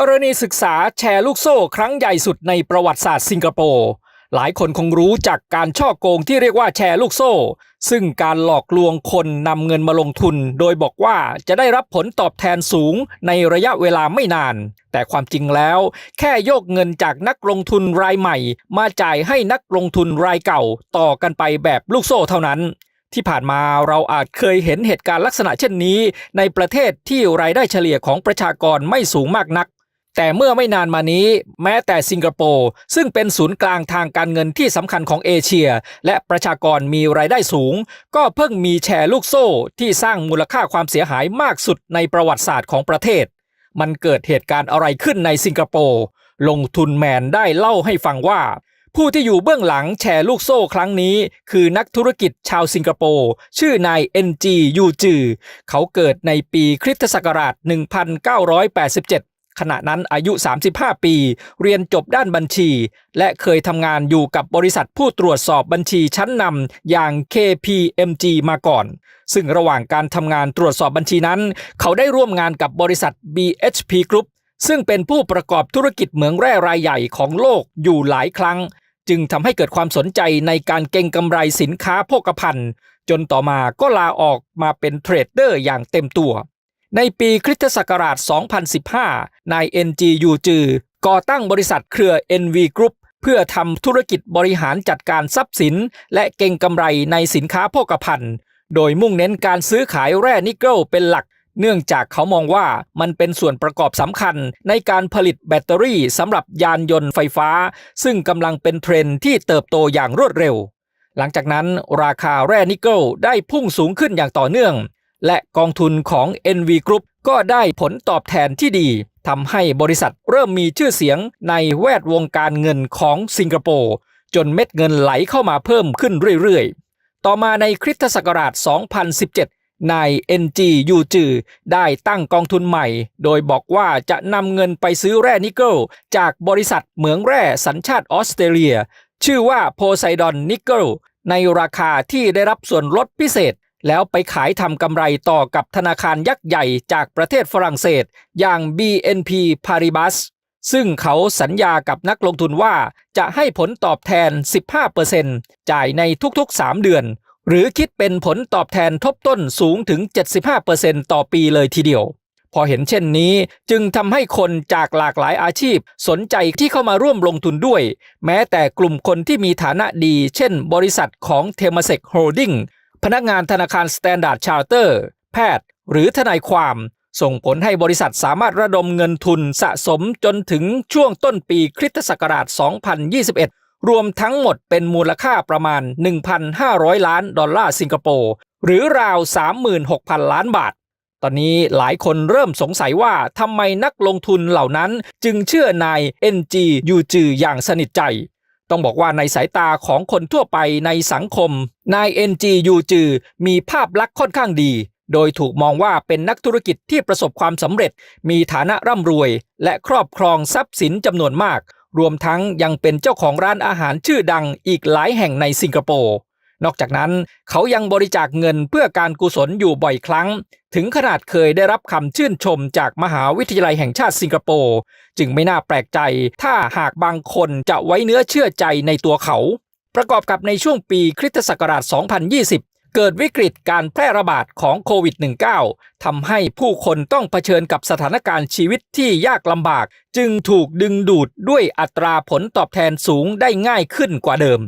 กรณีศึกษาแชร์ลูกโซ่ครั้งใหญ่สุดในประวัติศาสตร์สิงคโปร์หลายคนคงรู้จากการช่อโกงที่เรียกว่าแชร์ลูกโซ่ ซึ่งการหลอกลวงคนนำเงินมาลงทุน โดยบอกว่าจะได้รับผลตอบแทนสูงในระยะเวลาไม่นาน แต่ความจริงแล้ว แค่โยกเงินจากนักลงทุนรายใหม่ มาจ่ายให้นักลงทุนรายเก่าต่อกันไปแบบลูกโซ่เท่านั้นที่ผ่านมาเราอาจเคยเห็นเหตุการณ์ลักษณะเช่นนี้ ในประเทศที่รายได้เฉลี่ยของประชากรไม่สูงมากนัก แต่เมื่อไม่นานมานี้ แม้แต่สิงคโปร์ซึ่งเป็นศูนย์กลางทางการเงินที่สำคัญของเอเชีย และประชากรมีรายได้สูง ก็เพิ่งมีแชร์ลูกโซ่ที่สร้างมูลค่าความเสียหายมากสุดในประวัติศาสตร์ของประเทศ มันเกิดเหตุการณ์อะไรขึ้นในสิงคโปร์ลงทุนแมนได้เล่าให้ฟังว่า ผู้ที่อยู่เบื้องหลังแชร์ลูกโซ่ครั้งนี้ คือนักธุรกิจชาวสิงคโปร์ชื่อนายเอ็นจียูจือเขาเกิดในปีคริสตศักราช 1987 ขณะนั้นอายุ 35 ปี เรียนจบด้านบัญชี และเคยทำงานอยู่กับบริษัทผู้ตรวจสอบบัญชีชั้นนำอย่าง KPMG มาก่อน ซึ่งระหว่างการทำงานตรวจสอบบัญชีนั้น เขาได้ร่วมงานกับบริษัท BHP Group ซึ่งเป็นผู้ประกอบธุรกิจเหมืองแร่รายใหญ่ของโลกอยู่หลายครั้ง จึงทำให้เกิดความสนใจในการเก็งกำไรสินค้าโภคภัณฑ์ จนต่อมาก็ลาออกมาเป็นเทรดเดอร์อย่างเต็มตัว ในปีคริสตศักราช 2015 นาย NG ยูจือ ก่อตั้งบริษัทเครือ NV Group เพื่อทำธุรกิจบริหารจัดการทรัพย์สิน และเก็งกำไรในสินค้าโภคภัณฑ์ โดยมุ่งเน้นการซื้อขายแร่นิกเกิลเป็นหลัก เนื่องจากเขามองว่ามันเป็นส่วนประกอบสำคัญในการผลิตแบตเตอรี่สำหรับยานยนต์ไฟฟ้า ซึ่งกำลังเป็นเทรนที่เติบโตอย่างรวดเร็วหลังจากนั้นราคาแร่นิกเกิลได้พุ่งสูงขึ้นอย่างต่อเนื่อง และกองทุนของ NV Group ก็ได้ผลตอบแทนที่ดีทำให้บริษัทเริ่มมีชื่อเสียงในแวดวงการเงินของสิงคโปร์จนเม็ดเงินไหลเข้ามาเพิ่มขึ้นเรื่อยๆ ต่อมาในคริสตศักราช 2017 นาย NG ยูจือได้ตั้งกองทุนใหม่ โดยบอกว่าจะนำเงินไปซื้อแร่นิกเกิลจากบริษัทเหมืองแร่สัญชาติออสเตรเลีย ชื่อว่าโพไซดอนนิกเกิลในราคาที่ได้รับส่วนลดพิเศษ แล้วไปขายทำกำไรต่อกับธนาคารยักษ์ใหญ่จากประเทศฝรั่งเศส อย่าง BNP Paribas ซึ่งเขาสัญญากับนักลงทุนว่าจะให้ผลตอบแทน 15%จ่ายในทุกๆ 3 เดือน หรือคิดเป็นผลตอบแทนทบต้นสูงถึง 75%ต่อปีเลยทีเดียว พอเห็นเช่นนี้จึงทำให้คนจากหลากหลายอาชีพสนใจที่เข้ามาร่วมลงทุนด้วย แม้แต่กลุ่มคนที่มีฐานะดี เช่นบริษัทของเทมเซกโฮลดิ้ง พนักงานธนาคารสแตนดาร์ดชาร์เตอร์แพทย์ หรือทนายความ ส่งผลให้บริษัทสามารถระดมเงินทุนสะสมจนถึงช่วงต้นปีคริสตศักราช 2021 รวมทั้งหมดเป็นมูลค่าประมาณ 1,500 ล้านดอลลาร์สิงคโปร์หรือราว 36,000 ล้านบาท ตอนนี้หลายคนเริ่มสงสัยว่าทำไมนักลงทุนเหล่านั้นจึงเชื่อนาย NG ยูจืออย่างสนิทใจ ต้องบอกว่าในสายตาของคนทั่วไปในสังคม นายเอ็นจียูจือมีภาพลักษณ์ค่อนข้างดี โดยถูกมองว่าเป็นนักธุรกิจที่ประสบความสำเร็จ มีฐานะร่ำรวย และครอบครองทรัพย์สินจำนวนมาก รวมทั้งยังเป็นเจ้าของร้านอาหารชื่อดังอีกหลายแห่งในสิงคโปร์ นอกจากนั้นเขายังบริจาคเงินเพื่อการกุศลอยู่บ่อยครั้ง ถึงขนาดเคยได้รับคำชื่นชมจากมหาวิทยาลัยแห่งชาติสิงคโปร์จึงไม่น่าแปลกใจ ถ้าหากบางคนจะไว้เนื้อเชื่อใจในตัวเขา ประกอบกับในช่วงปีคริสตศักราช 2020เกิดวิกฤตการแพร่ระบาดของโควิด -19 ทำให้ผู้คนต้องเผชิญกับสถานการณ์ชีวิตที่ยากลำบาก จึงถูกดึงดูดด้วยอัตราผลตอบแทนสูงได้ง่ายขึ้นกว่าเดิม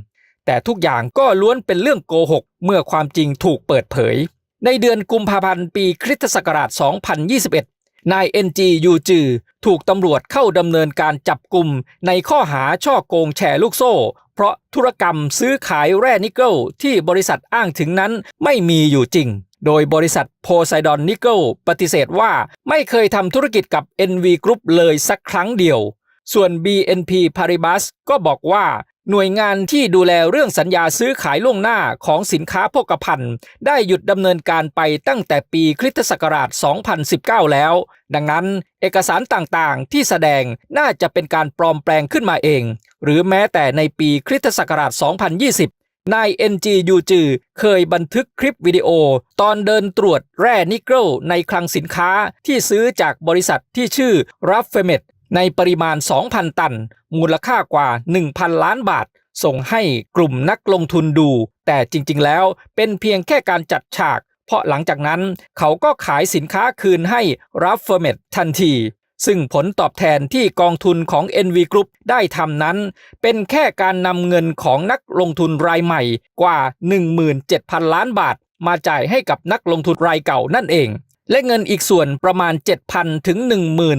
แต่ทุกอย่างก็ล้วนเป็นเรื่องโกหก เมื่อความจริงถูกเปิดเผย ในเดือนกุมภาพันธ์ปีคริสตศักราช 2021 นาย NG ยูจือถูกตำรวจเข้าดำเนินการจับกลุ่มในข้อหาช่อโกงแชร์ลูกโซ่ เพราะธุรกรรมซื้อขายแร่นิกเกิลที่บริษัทอ้างถึงนั้นไม่มีอยู่จริง โดยบริษัทโพไซดอนนิกเกิลปฏิเสธว่าไม่เคยทำธุรกิจกับ NV Group เลยสักครั้งเดียวส่วน BNP Paribas ก็บอกว่า หน่วยงานที่ดูแลเรื่องสัญญาซื้อขายล่วงหน้าของสินค้าโภคภัณฑ์ ได้หยุดดำเนินการไปตั้งแต่ปีคริสตศักราช 2019 แล้ว ดังนั้นเอกสารต่างๆ ที่แสดงน่าจะเป็นการปลอมแปลงขึ้นมาเอง หรือแม้แต่ในปีคริสตศักราช 2020 นาย NG ยูจือเคยบันทึกคลิปวิดีโอ ตอนเดินตรวจแร่นิกเกิลในคลังสินค้าที่ซื้อจากบริษัทที่ชื่อ r a f f e m e t ในปริมาณ 2,000 ตัน มูลค่ากว่า 1,000 ล้านบาท ส่งให้กลุ่มนักลงทุนดู แต่จริงๆแล้วเป็นเพียงแค่การจัดฉาก เพราะหลังจากนั้นเขาก็ขายสินค้าคืนให้รัฟเฟอร์เมดทันที ซึ่งผลตอบแทนที่กองทุนของ NV Group ได้ทำนั้น เป็นแค่การนำเงินของนักลงทุนรายใหม่กว่า 17,000 ล้านบาท มาจ่ายให้กับนักลงทุนรายเก่านั่นเอง และเงินอีกส่วนประมาณ 7,000 ถึง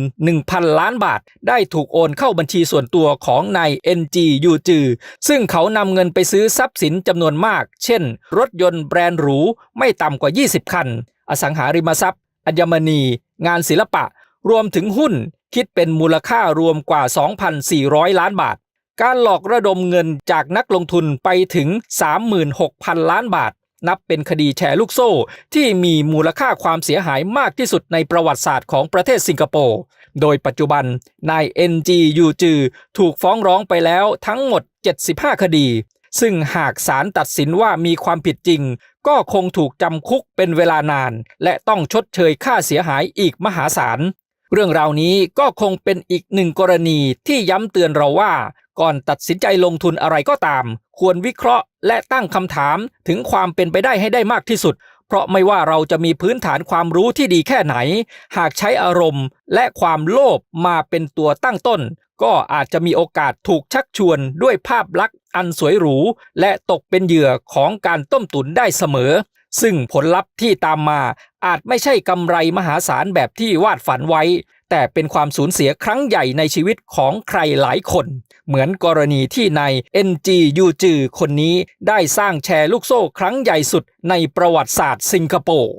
11,000 ล้านบาท ได้ถูกโอนเข้าบัญชีส่วนตัวของนาย NG ยูจือ ซึ่งเขานำเงินไปซื้อทรัพย์สินจำนวนมาก เช่น รถยนต์แบรนด์หรู ไม่ต่ำกว่า 20 คัน อสังหาริมทรัพย์ อัญมณี งานศิลปะ รวมถึงหุ้น คิดเป็นมูลค่ารวมกว่า 2,400 ล้านบาท การหลอกระดมเงินจากนักลงทุนไปถึง 36,000 ล้านบาท นับเป็นคดีแชร์ลูกโซ่ ที่มีมูลค่าความเสียหายมากที่สุดในประวัติศาสตร์ของประเทศสิงคโปร์ โดยปัจจุบันนาย NG ยูจือถูกฟ้องร้องไปแล้วทั้งหมด 75 คดี ซึ่งหากศาลตัดสินว่ามีความผิดจริง ก็คงถูกจำคุกเป็นเวลานาน และต้องชดเชยค่าเสียหายอีกมหาศาล เรื่องราวนี้ก็คงเป็นอีกหนึ่งกรณีที่ย้ำเตือนเราว่า ก่อนตัดสินใจลงทุนอะไรก็ตาม ควรวิเคราะห์และตั้งคำถามถึงความเป็นไปได้ให้ได้มากที่สุด เพราะไม่ว่าเราจะมีพื้นฐานความรู้ที่ดีแค่ไหน หากใช้อารมณ์ และความโลภมาเป็นตัวตั้งต้น ก็อาจจะมีโอกาสถูกชักชวนด้วยภาพลักษณ์อันสวยหรู และตกเป็นเหยื่อของการต้มตุ๋นได้เสมอ ซึ่งผลลัพธ์ที่ตามมาอาจไม่ใช่กำไรมหาศาลแบบที่วาดฝันไว้ แต่เป็นความสูญเสียครั้งใหญ่ในชีวิตของใครหลายคน เหมือนกรณีที่นาย NG ยูจือคนนี้ได้สร้างแชร์ลูกโซ่ครั้งใหญ่สุดในประวัติศาสตร์สิงคโปร์